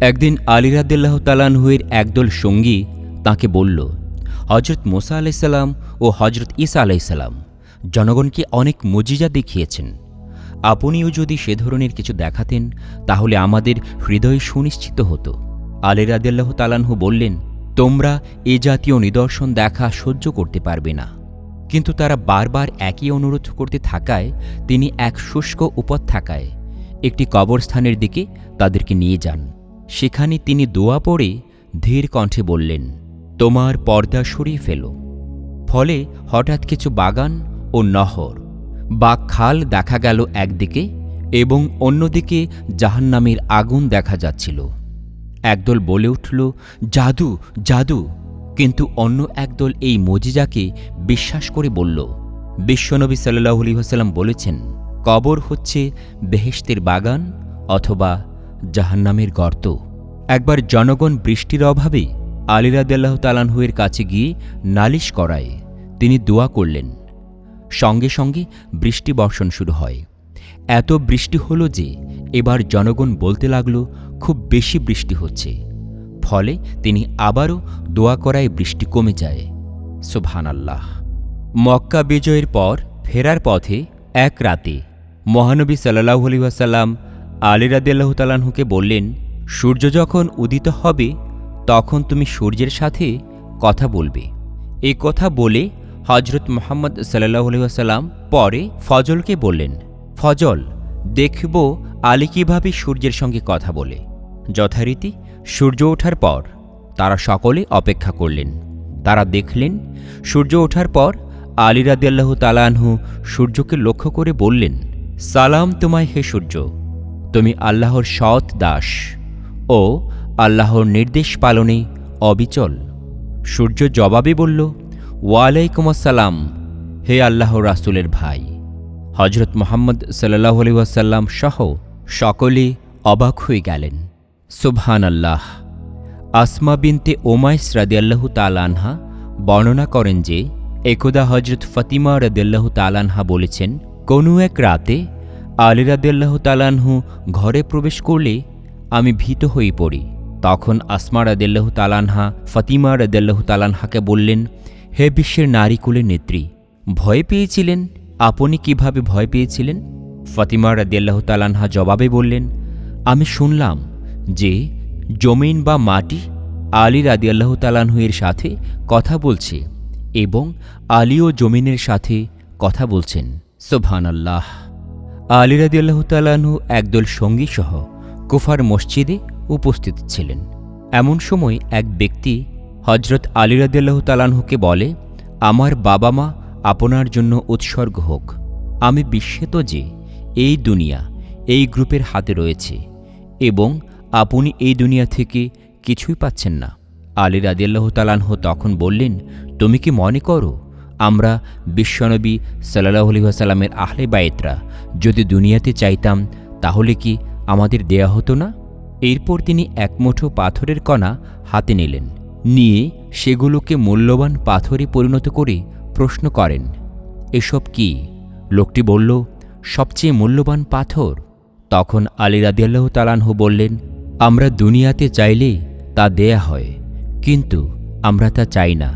একদিন আলী রাদিল্লাহ তালানহুয়ের একদল সঙ্গী তাকে বলল হজরত মোসা আলাইসাল্লাম ও হজরত ইসা আলাইসাল্লাম জনগণকে অনেক মজিজা দেখিয়েছেন। আপনিও যদি সে ধরনের কিছু দেখাতেন, তাহলে আমাদের হৃদয় সুনিশ্চিত হতো। আলী রাদিল্লাহ তালানহু বললেন, তোমরা এ জাতীয় নিদর্শন দেখা সহ্য করতে পারবে না। কিন্তু তারা বারবার একই অনুরোধ করতে থাকায় তিনি এক শুষ্ক উপত্যকায় একটি কবরস্থানের দিকে তাদেরকে নিয়ে যান। সেখানে তিনি দোয়া পড়ে ধীর কণ্ঠে বললেন, তোমার পর্দা সরিয়ে ফেলো। ফলে হঠাৎ কিছু বাগান ও নহর, বা খাল দেখা গেল একদিকে এবং অন্যদিকে জাহান্নামের আগুন দেখা যাচ্ছিল। একদল বলে উঠল, জাদু জাদু। কিন্তু অন্য একদল এই মজিজাকে বিশ্বাস করে বলল, বিশ্বনবী সাল্লাহ হাসাল্লাম বলেছেন, কবর হচ্ছে বেহেশতের বাগান অথবা জাহান্নামের গর্ত। একবার জনগণ বৃষ্টির অভাবে আলিরাদাল্লাহ তালানহুয়ের কাছে গিয়ে নালিশ করায়। তিনি দোয়া করলেন। সঙ্গে সঙ্গে বৃষ্টি বর্ষণ শুরু হয়। এত বৃষ্টি হলো যে এবার জনগণ বলতে লাগল, খুব বেশি বৃষ্টি হচ্ছে। ফলে তিনি আবারও দোয়া করায় বৃষ্টি কমে যায়। সুবহান আল্লাহ মক্কা বিজয়ের পর ফেরার পথে এক রাতে মহানবী সাল্লাহ আলি ওয়াসাল্লাম আলী রাদিয়াল্লাহ তালাহুকে বললেন সূর্য যখন উদিত হবে, তখন তুমি সূর্যের সাথে কথা বলবে। এই কথা বলে হজরত মোহাম্মদ সাল্লাহ আলি পরে ফজলকে বললেন, ফজল, দেখব আলী কীভাবে সূর্যের সঙ্গে কথা বলে। যথারীতি সূর্য ওঠার পর তারা সকলে অপেক্ষা করলেন। তারা দেখলেন সূর্য ওঠার পর আলী রাদিয়াল্লাহ তালানহু সূর্যকে লক্ষ্য করে বললেন, সালাম তোমায় হে সূর্য, তুমি আল্লাহর সৎ দাস। ও আল্লাহর নির্দেশ পালনে অবিচল। সূর্য জবাবে বলল, ওয়ালাইকুম আসসালাম, হে আল্লাহ রাসুলের ভাই। হজরত মোহাম্মদ সাল্লাহ আলি ওয়াসাল্লাম সহ সকলে অবাক হয়ে গেলেন। সুবহান আল্লাহ আসমা বিনতে ওমাইস রাদিয়াল্লাহু তালানহা বর্ণনা করেন যে, একদা হজরত ফতিমা রাদিয়াল্লাহু তালানহা বলেছেন, কোনো এক রাতে আলী রাদিয়াল্লাহু তালানহু ঘরে প্রবেশ করলে আমি ভীত হয়ে পড়ি। তখন আসমা রাদিয়াল্লাহু তালানহা ফতিমা রাদিয়াল্লাহু তালানহাকে বললেন, হে বিশ্বের নারীকুলের নেত্রী, ভয় পেয়েছিলেন? আপনি কীভাবে ভয় পেয়েছিলেন? ফতিমা রাদিয়াল্লাহ তালানহা জবাবে বললেন, আমি শুনলাম যে জমিন বা মাটি আলী রাদিয়াল্লাহ তালানহুয়ের সাথে কথা বলছে এবং আলী ও জমিনের সাথে কথা বলছেন। সোভান আল্লাহ আলী রাদিয়াল্লাহ তালানহু একদল সঙ্গী সহ কুফার মসজিদে উপস্থিত ছিলেন। এমন সময় এক ব্যক্তি হজরত আলী রাদিয়াল্লাহ তালানহুকে বলে, আমার বাবা মা আপনার জন্য উৎসর্গ হোক। আমি বিস্মিত যে এই দুনিয়া এই গ্রুপের হাতে রয়েছে এবং আপনি এই দুনিয়া থেকে কিছুই পাচ্ছেন না। আলী রাদিয়াল্লাহ তালানহ তখন বললেন, তুমি কি মনে করো আমরা বিশ্বনবী সাল্লাহ আলি আসাল্লামের আহলে বায়েতরা যদি দুনিয়াতে চাইতাম তাহলে কি আমাদের দেয়া হতো না। এরপর তিনি একমুঠো পাথরের কণা হাতে নিলেন। নিয়ে সেগুলোকে মূল্যবান পাথরে পরিণত করে প্রশ্ন করেন, এসব কি? লোকটি বলল, সবচেয়ে মূল্যবান পাথর। তখন আলী রাদিয়াল্লাহ তালানহু বললেন, আমরা দুনিয়াতে চাইলে তা দেয়া হয়, কিন্তু আমরা তা চাই না।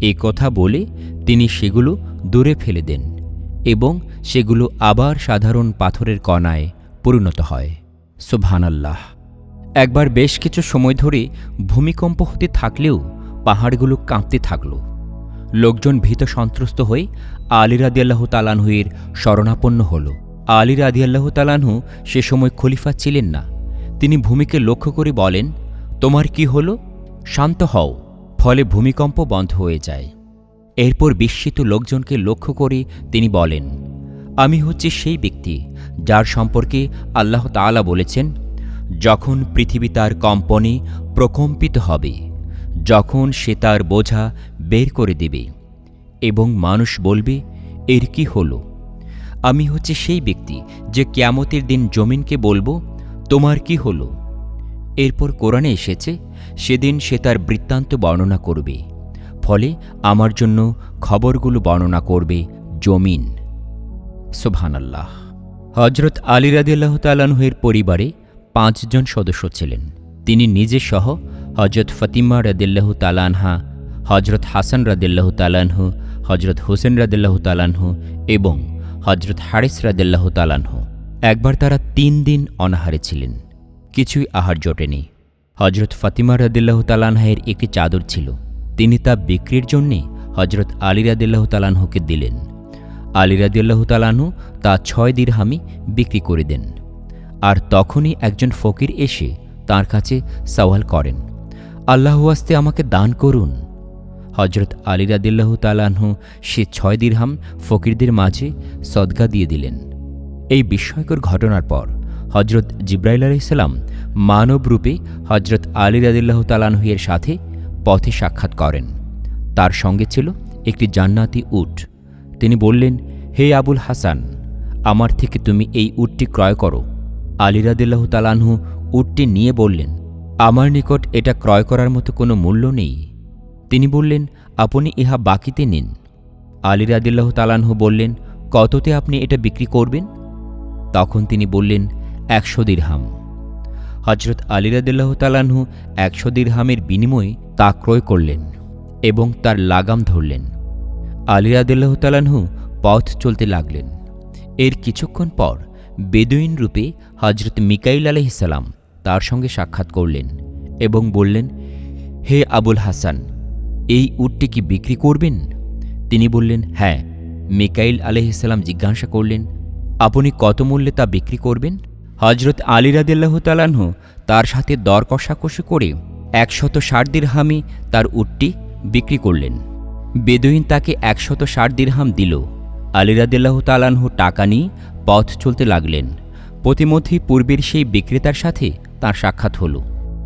এ কথা বলে তিনি সেগুলো দূরে ফেলে দেন এবং সেগুলো আবার সাধারণ পাথরের কণায় পরিণত হয়। সুবহানাল্লাহ। একবার বেশ কিছু সময় ধরে ভূমিকম্প হতে থাকলেও পাহাড়গুলো কাঁপতে থাকল। লোকজন ভীত সন্ত্রস্ত হয়ে আলী রাদিয়াল্লাহ তালানহুয়ের শরণাপন্ন হল। আলী রাদিয়াল্লাহ তালানহু সে সময় খলিফা ছিলেন না। তিনি ভূমিকে লক্ষ্য করে বলেন, তোমার কি হল? শান্ত হও, ফলে ভূমিকম্প বন্ধ হয়ে যায়। এরপর বিস্মিত লোকজনকে লক্ষ্য করে তিনি বলেন, আমি হচ্ছে সেই ব্যক্তি যার সম্পর্কে আল্লাহ তাআলা বলেছেন, যখন পৃথিবী তার কম্পনে প্রকম্পিত হবে, যখন সে তার বোঝা বের করে দেবে এবং মানুষ বলবে, এর কি হলো? আমি হচ্ছে সেই ব্যক্তি যে ক্যামতের দিন জমিনকে বলব, তোমার কি হলো? এরপর কোরআনে এসেছে, সেদিন সে তার বৃত্তান্ত বর্ণনা করবে, ফলে আমার জন্য খবরগুলো বর্ণনা করবে জমিন। সুবহানাল্লাহ। হজরত আলী রাদিল্লাহ তালানহের পরিবারে পাঁচজন সদস্য ছিলেন। তিনি নিজে সহ হজরত ফতিমা রদিল্লাহ তালানহা হজরত হাসান রদিল্লাহ তালানহু হজরত হোসেন রদিল্লাহ তালানহু এবং হজরত হারিস রদিল্লাহ তালানহু একবার তারা তিন দিন অনাহারে ছিলেন, কিছুই আহার জোটেনি। হজরত ফাতিমা রদিল্লাহ তালানহের একটি চাদর ছিল, তিনি তা বিক্রির জন্যে হজরত আলী রাদিল্লাহ তালানহুকে দিলেন। আলী রাদিল্লাহ তালানহু তা ছয় দিরহামি বিক্রি করে দেন। আর তখনই একজন ফকির এসে তার কাছে সওয়াল করেন আল্লাহ আস্তে আমাকে দান করুন। হজরত আলী রাদিল্লাহ তালানহু সে ছয় দিরহাম ফকিরদের মাঝে সদগা দিয়ে দিলেন। এই বিস্ময়কর ঘটনার পর হজরত জিব্রাইল আলাইসাল্লাম মানব রূপে হজরত আলী রাদিল্লাহ তালানহুয়ের সাথে পথে সাক্ষাৎ করেন। তার সঙ্গে ছিল একটি জান্নাতি উট। তিনি বললেন, হে আবুল হাসান, আমার থেকে তুমি এই উটটি ক্রয় করো। আলী রাদিল্লাহ তালানহু উটটি নিয়ে বললেন, আমার নিকট এটা ক্রয় করার মতো কোনো মূল্য নেই। তিনি বললেন, আপনি ইহা বাকিতে নিন। আলী রাদিল্লাহ তালানহু বললেন, কততে আপনি এটা বিক্রি করবেন? তখন তিনি বললেন, একশো দিরহাম। হজরত আলী রাদিল্লাহ তালানহু একশো দিরহামের বিনিময়ে তা ক্রয় করলেন এবং তার লাগাম ধরলেন। আলী রাদিল্লাহ তালানহু পথ চলতে লাগলেন। এর কিছুক্ষণ পর বেদুইন রূপে হজরত মিকাইল আলহিসাল্লাম তার সঙ্গে সাক্ষাৎ করলেন এবং বললেন, হে আবুল হাসান, এই উটটি কি বিক্রি করবেন? তিনি বললেন হ্যাঁ। মিকাইল আলহিসাল্লাম জিজ্ঞাসা করলেন, আপনি কত মূল্যে তা বিক্রি করবেন? হজরত আলী রাদিল্লাহ তালাহ তার সাথে দর কষাকষি করে একশত ষাট দিরহামি তার উটটি বিক্রি করলেন। বেদুইন তাকে একশত ষাট দিরহাম দিল। আলী রাদিল্লাহ তালাহ টাকা নিয়ে পথ চলতে লাগলেন। প্রতিমধ্যেই পূর্বের সেই বিক্রেতার সাথে তার সাক্ষাৎ হল।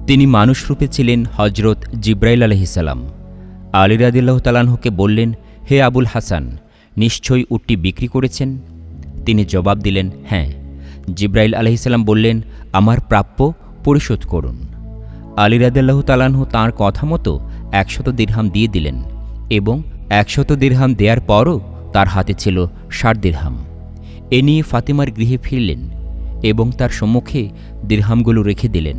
তিনি মানুষরূপে ছিলেন হজরত জিব্রাইল আলহিসাল্লাম আলী রাদিল্লাহ তালাহুকে বললেন, হে আবুল হাসান, নিশ্চয়ই উটটি বিক্রি করেছেন? তিনি জবাব দিলেন হ্যাঁ। জিব্রাইল আলহিসাল্লাম বললেন, আমার প্রাপ্য, পরিশোধ করুন। আলী রাদিল্লাহ তালাহু তাঁর কথা মতো একশত দীর্হাম দিয়ে দিলেন। এবং একশত দীর্হাম দেওয়ার পরও তার হাতে ছিল ষাট দীর্হাম। এ নিয়ে ফাতিমার গৃহে ফিরলেন এবং তার সম্মুখে দীর্হামগুলো রেখে দিলেন।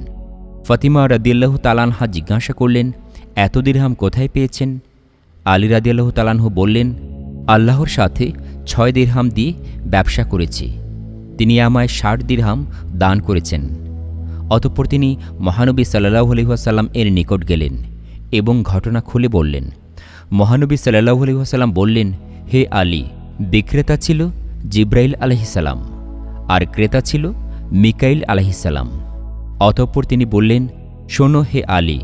ফাতিমা রাদিয়াল্লাহ তালানহা জিজ্ঞাসা করলেন, এত দীর্হাম কোথায় পেয়েছেন? আলী রাদিয়াল্লাহ তালানহ বললেন, আল্লাহর সাথে ছয় দীর্হাম দিয়ে ব্যবসা করেছি। তিনি আমায় ষাট দীর্হাম দান করেছেন। অতঃপর তিনি মহানবী সাল্লাহ আলহিহাসাল্লাম এর নিকট গেলেন এবং ঘটনা খুলে বললেন মহানবী সাল্লাহ আলহিহাসাল্লাম বললেন, হে আলী, বিক্রেতা ছিল জিব্রাইল আলহিসাল্লাম আর ক্রেতা ছিল মিকাইল আলহিসাল্লাম অতঃপর তিনি বললেন, শোনো হে আলী,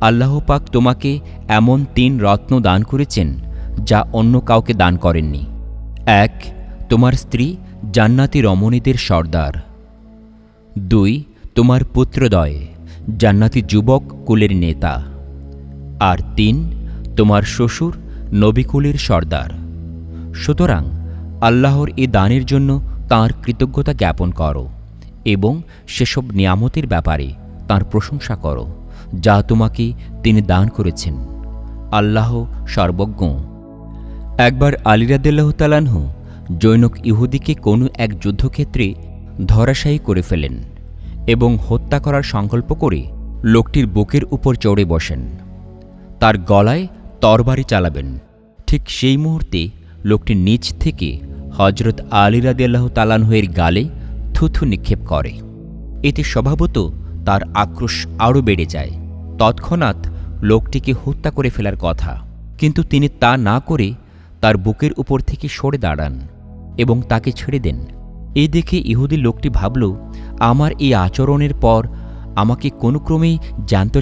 আল্লাহ পাক তোমাকে এমন তিন রত্ন দান করেছেন যা অন্য কাউকে দান করেননি। এক, তোমার স্ত্রী জান্নাতি রমণীদের সর্দার। দুই, তোমার পুত্রদয় জান্নাতি যুবক কুলের নেতা। আর তিন তোমার শ্বশুর নবিকুলের সর্দার। সুতরাং আল্লাহর এ দানের জন্য তার কৃতজ্ঞতা জ্ঞাপন করো এবং সেসব নিয়ামতের ব্যাপারে তার প্রশংসা করো, যা তোমাকে তিনি দান করেছেন। আল্লাহ সর্বজ্ঞ। একবার আলিরাদিল্লাহ তালানহু জৈনক ইহুদিকে কোনো এক যুদ্ধক্ষেত্রে ধরাশায়ী করে ফেলেন এবং হত্যা করার সংকল্প করে লোকটির বুকের উপর চড়ে বসেন। তার গলায় তরবারি চালাবেন। ঠিক সেই মুহূর্তে লোকটি নিচ থেকে হজরত আলিরাদি আল্লাহ তালানহের গালে থুথু নিক্ষেপ করে। এতে স্বভাবত তার আক্রোশ আরও বেড়ে যায়। তৎক্ষণাৎ লোকটিকে হত্যা করে ফেলার কথা। কিন্তু তিনি তা না করে তার বুকের উপর থেকে সরে দাঁড়ান এবং তাকে ছেড়ে দেন। এ দেখে ইহুদি লোকটি ভাবল, আমার এই আচরণের পর আমাকে কোনো ক্রমেই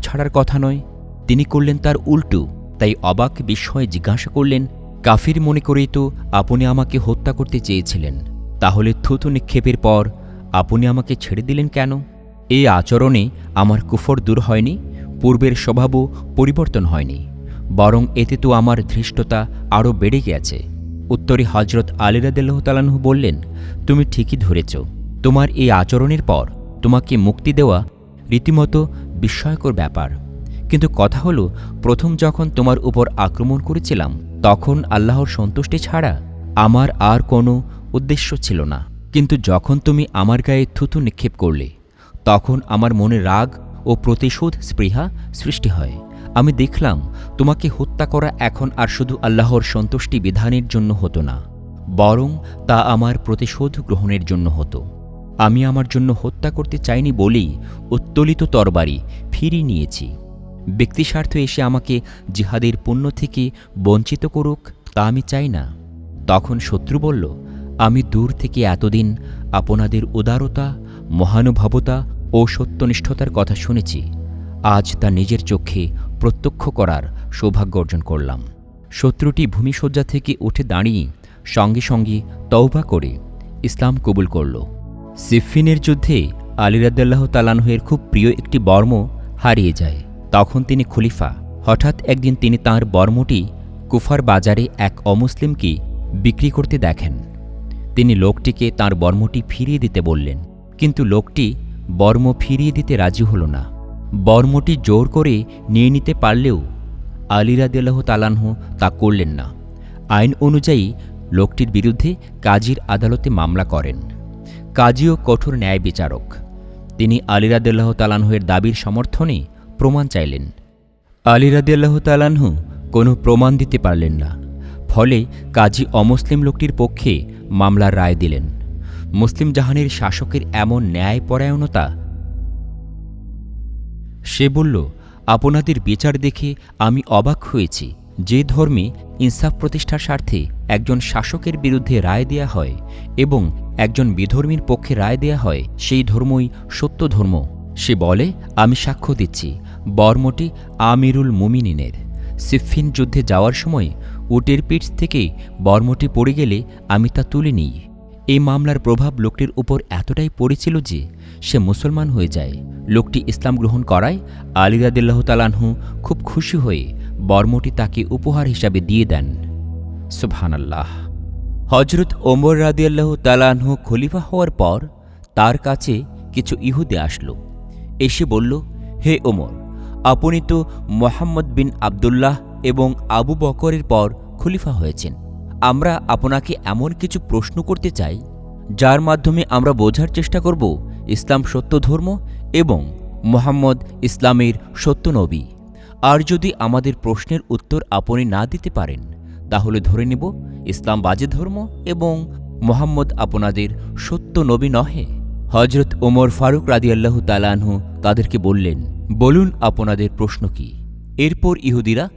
ছাড়ার কথা নয়। তিনি করলেন তার উল্টো। তাই অবাক বিস্ময়ে জিজ্ঞাসা করলেন, কাফির মনে করেই তো আপনি আমাকে হত্যা করতে চেয়েছিলেন। তাহলে থুতু নিক্ষেপের পর আপনি আমাকে ছেড়ে দিলেন কেন? এই আচরণে আমার কুফর দূর হয়নি, পূর্বের স্বভাবও পরিবর্তন হয়নি, বরং এতে তো আমার ধৃষ্টতা আরও বেড়ে গেছে। উত্তরে হজরত আলিরাদিল্লাহ তালাহু বললেন, তুমি ঠিকই ধরেছ। তোমার এই আচরণের পর তোমাকে মুক্তি দেওয়া রীতিমতো বিস্ময়কর ব্যাপার। কিন্তু কথা হলো, প্রথম যখন তোমার উপর আক্রমণ করেছিলাম, তখন আল্লাহর সন্তুষ্টি ছাড়া আমার আর কোনো উদ্দেশ্য ছিল না। কিন্তু যখন তুমি আমার গায়ে থুতু নিক্ষেপ করলে, তখন আমার মনে রাগ ও প্রতিশোধ স্পৃহা সৃষ্টি হয়। আমি দেখলাম, তোমাকে হত্যা করা এখন আর শুধু আল্লাহর সন্তুষ্টি বিধানের জন্য হতো না, বরং তা আমার প্রতিশোধ গ্রহণের জন্য হতো। আমি আমার জন্য হত্যা করতে চাইনি বলেই উত্তোলিত তরবারি ফিরিয়ে নিয়েছি। ব্যক্তিস্বার্থ এসে আমাকে জিহাদের পুণ্য থেকে বঞ্চিত করুক, তা আমি চাই না। তখন শত্রু বলল, আমি দূর থেকে এতদিন আপনাদের উদারতা, মহানুভবতা ও সত্যনিষ্ঠতার কথা শুনেছি। আজ তা নিজের চোখে প্রত্যক্ষ করার সৌভাগ্য অর্জন করলাম। শত্রুটি ভূমিশয্যা থেকে উঠে দাঁড়িয়ে সঙ্গে সঙ্গে তওবা করে ইসলাম কবুল করল। সিফিনের যুদ্ধে আলিরাদ্দাল্লাহ তালানহের খুব প্রিয় একটি বর্ম হারিয়ে যায়। তখন তিনি খলিফা। হঠাৎ একদিন তিনি তাঁর বর্মটি কুফার বাজারে এক অমুসলিমকে বিক্রি করতে দেখেন। তিনি লোকটিকে তার বর্মটি ফিরিয়ে দিতে বললেন, কিন্তু লোকটি বর্ম ফিরিয়ে দিতে রাজি হল না। বর্মটি জোর করে নিয়ে নিতে পারলেও আলিরাদিল্লাহ তালানহ তা করলেন না। আইন অনুযায়ী লোকটির বিরুদ্ধে কাজীর আদালতে মামলা করেন। কাজীও কঠোর ন্যায় বিচারক। তিনি আলিরাদিল্লাহ তালানহের দাবির সমর্থনে প্রমাণ চাইলেন। আলিরাদিল্লাহ তালানহু কোনো প্রমাণ দিতে পারলেন না। ফলে কাজী অমুসলিম লোকটির পক্ষে মামলার রায় দিলেন। মুসলিম জাহানের শাসকের এমন ন্যায়পরায়ণতা। সে বলল, আপনাদের বিচার দেখে আমি অবাক হয়েছি যে ধর্মে ইনসাফ প্রতিষ্ঠার স্বার্থে একজন শাসকের বিরুদ্ধে রায় দেয়া হয় এবং একজন বিধর্মীর পক্ষে রায় দেয়া হয় সেই ধর্মই সত্য ধর্ম। সে বলে, আমি সাক্ষ্য দিচ্ছি, বর্মটি আমিরুল মুমিনিনের। সিফিন যুদ্ধে যাওয়ার সময় উটের পিঠ থেকে বর্মটি পড়ে গেলে আমি তা তুলে নিই। এই মামলার প্রভাব লোকটির উপর এতটাই পড়েছিল যে সে মুসলমান হয়ে যায়। লোকটি ইসলাম গ্রহণ করায় আলিরাদিল্লাহ তালানহু খুব খুশি হয়ে বর্মটি তাকে উপহার হিসাবে দিয়ে দেন। সুবহানাল্লাহ। হজরত ওমর রাদিয়াল্লাহ তালানহু খলিফা হওয়ার পর তার কাছে কিছু ইহুদে আসলো। এসে বলল, হে ওমর, আপনি তো মোহাম্মদ বিন আবদুল্লাহ এবং আবু বকরের পর খলিফা হয়েছেন। আমরা আপনাকে এমন কিছু প্রশ্ন করতে চাই, যার মাধ্যমে আমরা বোঝার চেষ্টা করব ইসলাম সত্য ধর্ম এবং মোহাম্মদ ইসলামের সত্য নবী। আর যদি আমাদের প্রশ্নের উত্তর আপনি না দিতে পারেন, তাহলে ধরে নেব ইসলাম বাজে ধর্ম এবং মোহাম্মদ আপনাদের সত্য নবী নহে। হজরত ওমর ফারুক রাদিয়াল্লাহু তালানহু তাদেরকে বললেন, বলুন আপনাদের প্রশ্ন কি? এরপর ইহুদিরা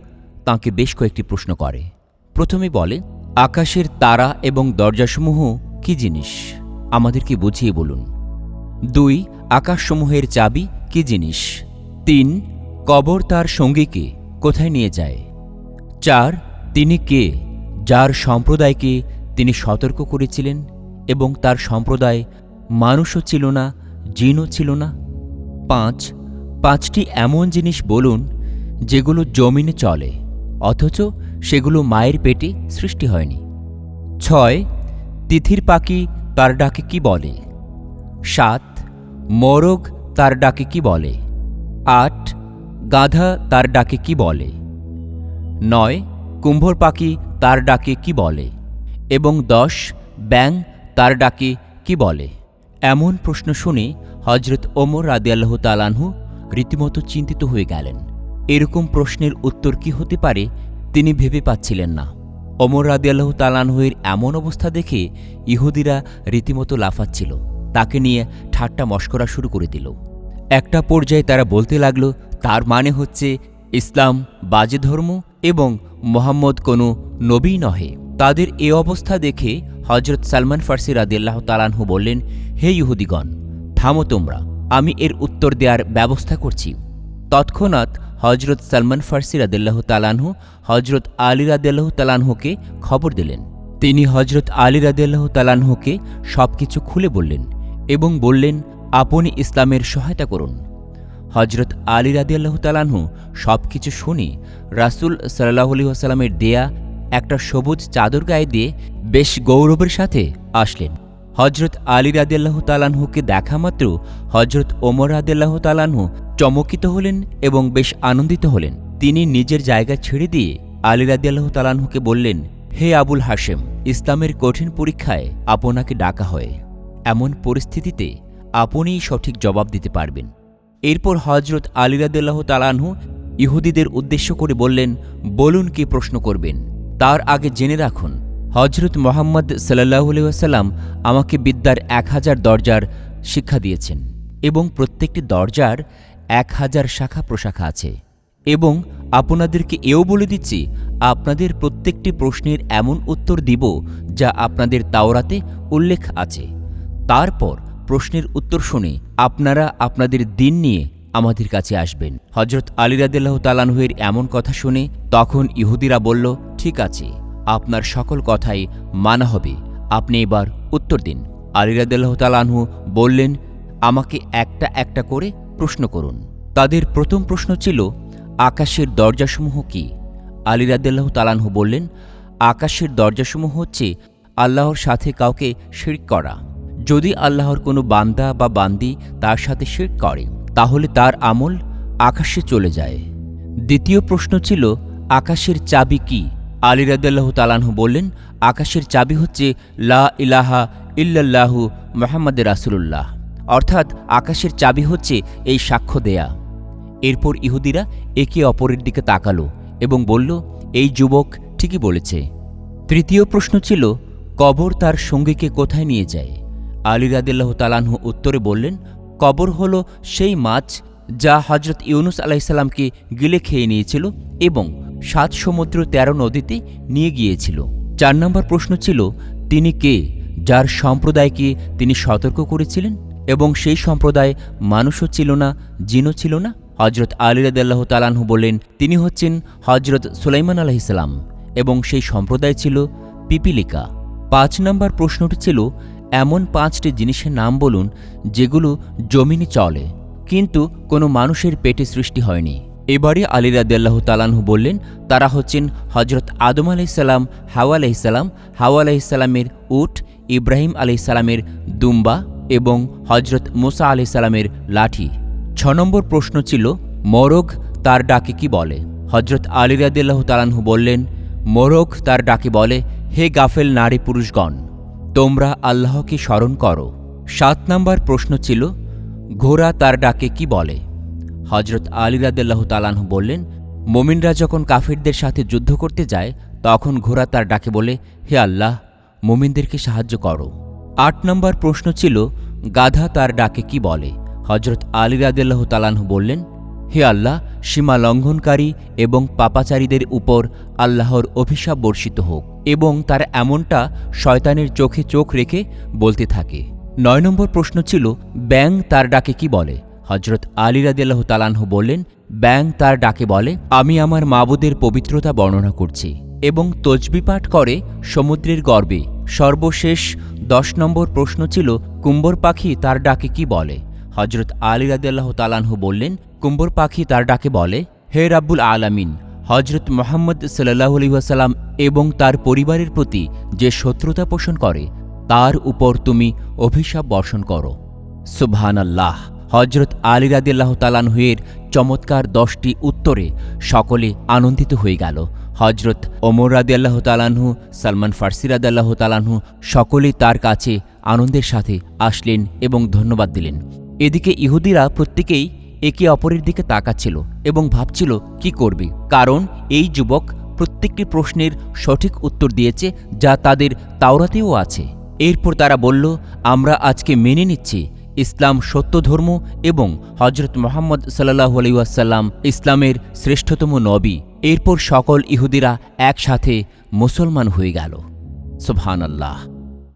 তাঁকে বেশ কয়েকটি প্রশ্ন করে। প্রথমে বলে, আকাশের তারা এবং দরজাসমূহ কি জিনিস? আমাদেরকে বুঝিয়ে বলুন। দুই, আকাশসমূহের চাবি কি জিনিস? তিন, কবর তার সঙ্গীকে কোথায় নিয়ে যায়? চার, তিনি কে? যার সম্প্রদায়কে তিনি সতর্ক করেছিলেন এবং তার সম্প্রদায় মানুষও ছিল না, জিনও ছিল না। পাঁচ, পাঁচটি এমন জিনিস বলুন যেগুলো জমিনে চলে, অথচ সেগুলো মায়ের পেটে সৃষ্টি হয়নি। ছয়, তিথির পাখি তার ডাকে কি বলে? সাত, মোরগ তার ডাকে কি বলে? আট, গাধা তার ডাকে কি বলে? নয়, কুম্ভর পাখি তার ডাকে কি বলে? এবং দশ ব্যাং তার ডাকে কি বলে? এমন প্রশ্ন শুনে হজরত ওমর রাদিয়াল্লাহ তালানহু রীতিমতো চিন্তিত হয়ে গেলেন। এরকম প্রশ্নের উত্তর কি হতে পারে তিনি ভেবে পাচ্ছিলেন না। ওমর রাদিয়াল্লাহ তালানহুয়ের এমন অবস্থা দেখে ইহুদিরা রীতিমতো লাফাচ্ছিল। তাকে নিয়ে ঠাট্টা মস্করা শুরু করে দিল। একটা পর্যায়ে তারা বলতে লাগল, তার মানে হচ্ছে ইসলাম বাজে ধর্ম এবং মোহাম্মদ কোনো নবী নহে। তাদের এ অবস্থা দেখে হজরত সালমান ফার্সি রাদিয়াল্লাহ তালানহু বললেন, হে ইহুদিগণ থামো তোমরা, আমি এর উত্তর দেওয়ার ব্যবস্থা করছি। তৎক্ষণাৎ হজরত সালমান ফার্সি রাদিল্লাহ তালানহু হজরত আলী রাদিল্লাহ তালানহুকে খবর দিলেন। তিনি হজরত আলী রাদিল্লাহ তালানহুকে সব কিছু খুলে বললেন এবং বললেন, আপনি ইসলামের সহায়তা করুন। হজরত আলী রাদিয়াল্লাহ তালানহু সব কিছু শুনে রাসুল সাল্লাহ আলি আসাল্লামের দেয়া একটা সবুজ চাদর গায়ে দিয়ে বেশ গৌরবের সাথে আসলেন। হজরত আলী রাদিয়াল্লাহ তালানহুকে দেখা মাত্র হজরত ওমর রাদিয়াল্লাহ তালানহু চমকিত হলেন এবং বেশ আনন্দিত হলেন। তিনি নিজের জায়গা ছেড়ে দিয়ে আলী রাদিয়াল্লাহ তালানহুকে বললেন, হে আবুল হাশেম, ইসলামের কঠিন পরীক্ষায় আপনাকে ডাকা হয়। এমন পরিস্থিতিতে আপনিই সঠিক জবাব দিতে পারবেন। এরপর হজরত আলিরাদুল্লাহ তালানহু ইহুদিদের উদ্দেশ্য করে বললেন, বলুন কি প্রশ্ন করবেন? তার আগে জেনে রাখুন হজরত মোহাম্মদ সাল্লাহ আসাল্লাম আমাকে বিদ্যার এক হাজার দরজার শিক্ষা দিয়েছেন এবং প্রত্যেকটি দরজার এক হাজার শাখা প্রশাখা আছে এবং আপনাদেরকে এও বলে দিচ্ছি, আপনাদের প্রত্যেকটি প্রশ্নের এমন উত্তর দিব যা আপনাদের তাওরাতে উল্লেখ আছে। তারপর প্রশ্নের উত্তর শুনে আপনারা আপনাদের দিন নিয়ে আমাদের কাছে আসবেন। হজরত আলিরাদিল্লাহ তালানহুয়ের এমন কথা শুনে তখন ইহুদিরা বলল, ঠিক আছে। আপনার সকল কথাই মানা হবে। আপনি এবার উত্তর দিন। আলিরাদিল্লাহ তালানহু বললেন, আমাকে একটা একটা করে প্রশ্ন করুন। তাদের প্রথম প্রশ্ন ছিল, আকাশের দরজাসমূহ কি? আলিরাদিল্লাহ তালানহু বললেন, আকাশের দরজাসমূহ হচ্ছে আল্লাহর সাথে কাউকে শিরক করা। যদি আল্লাহর কোনো বান্দা বা বান্দি তার সাথে শিরক করে, তাহলে তার আমল আকাশে চলে যায়। দ্বিতীয় প্রশ্ন ছিল, আকাশের চাবি কি? আলিরাদাল্লাহ তালানহু বললেন, আকাশের চাবি হচ্ছে লা ইলাহা ইল্লাল্লাহু মোহাম্মদ রাসুলুল্লাহ। অর্থাৎ আকাশের চাবি হচ্ছে এই সাক্ষ্য দেয়া। এরপর ইহুদিরা একে অপরের দিকে তাকালো এবং বলল, এই যুবক ঠিকই বলেছে। তৃতীয় প্রশ্ন ছিল, কবর তার সঙ্গীকে কোথায় নিয়ে যায়? আলী রাদিল্লাহ তালানহু উত্তরে বললেন, কবর হল সেই মাছ যা হজরত ইউনুস আলাইসাল্লামকে গিলে খেয়ে নিয়েছিল এবং সাত সমুদ্র তেরো নদীতে নিয়ে গিয়েছিল। চার নম্বর প্রশ্ন ছিল, তিনি কে, যার সম্প্রদায়কে তিনি সতর্ক করেছিলেন? এবং সেই সম্প্রদায় মানুষও ছিল না, জিনও ছিল না? হজরত আলী রাদিল্লাহ তালানহু বললেন, তিনি হচ্ছেন হজরত সুলাইমান আলাহিসাল্লাম এবং সেই সম্প্রদায় ছিল পিপিলিকা। পাঁচ নম্বর প্রশ্নটি ছিল, এমন পাঁচটি জিনিসের নাম বলুন, যেগুলো জমিনে চলে, কিন্তু কোনো মানুষের পেটে সৃষ্টি হয়নি। এবারে আলী রাদিয়াল্লাহু তালানহু বললেন, তারা হচ্ছেন হজরত আদম আলাইসাল্লাম হাওয়া আলাইসাল্লাম হাওয়া আলাইসাল্লামের উট, ইব্রাহিম আলাইসাল্লামের দুম্বা এবং হজরত মুসা আলাইসাল্লামের লাঠি। ছ নম্বর প্রশ্ন ছিল মরগ তার ডাকে কি বলে? হজরত আলী রাদিয়াল্লাহু তালানহু বললেন মোরগ তার ডাকে বলে, হে গাফেল নারী পুরুষগণ, তোমরা আল্লাহকে স্মরণ করো। সাত নম্বর প্রশ্ন ছিল, ঘোড়া তার ডাকে কি বলে? হজরত আলী রাদিল্লাহ তালানহু বললেন, মোমিনরা যখন কাফিরদের সাথে যুদ্ধ করতে যায়, তখন ঘোড়া তার ডাকে বলে, হে আল্লাহ, মোমিনদেরকে সাহায্য করো। আট নম্বর প্রশ্ন ছিল, গাধা তার ডাকে কি বলে? হজরত আলী রাদিল্লাহ তালানহু বললেন, হে আল্লাহ, সীমা লঙ্ঘনকারী এবং পাপাচারীদের উপর আল্লাহর অভিশাপ বর্ষিত হোক এবং তার এমনটা শয়তানের চোখে চোখ রেখে বলতে থাকে। নয় নম্বর প্রশ্ন ছিল ব্যাং তার ডাকে কি বলে? হজরত আলী রাদিল্লাহ তালানহু বললেন ব্যাং তার ডাকে বলে, আমি আমার মাবুদের পবিত্রতা বর্ণনা করছি এবং তজবি পাঠ করে সমুদ্রের গর্বে। সর্বশেষ দশ নম্বর প্রশ্ন ছিল, কুম্বর পাখি তার ডাকে কি বলে? হজরত আলী রাদিয়াল্লাহ তালানহু বললেন, কুম্বর পাখি তার ডাকে বলে, হে রাব্বুল আলামিন হজরত মোহাম্মদ সাল্লাহ আলহিহাসাল্লাম এবং তার পরিবারের প্রতি যে শত্রুতা পোষণ করে, তার উপর তুমি অভিশাপ বর্ষণ করো। সুবহান আল্লাহ হজরত আলী রাদিল্লাহ তালানহুয়ের চমৎকার দশটি উত্তরে সকলে আনন্দিত হয়ে গেল। হজরত ওমর রাদিয়াল্লাহ তালানহু সালমান ফার্সি রাদিয়াল্লাহ তালানহু সকলেই তার কাছে আনন্দের সাথে আসলেন এবং ধন্যবাদ দিলেন। এদিকে ইহুদিরা প্রত্যেকেই একে অপরের দিকে তাকাচ্ছিল এবং ভাবছিল, কি করবে? কারণ এই যুবক প্রত্যেকটি প্রশ্নের সঠিক উত্তর দিয়েছে যা তাদের তাওরাতেও আছে। এরপর তারা বলল, আমরা আজকে মেনে নিচ্ছি ইসলাম সত্য ধর্ম এবং হজরত মোহাম্মদ সাল্লাহ আলাইসাল্লাম ইসলামের শ্রেষ্ঠতম নবী। এরপর সকল ইহুদিরা একসাথে মুসলমান হয়ে গেল। সুবহান আল্লাহ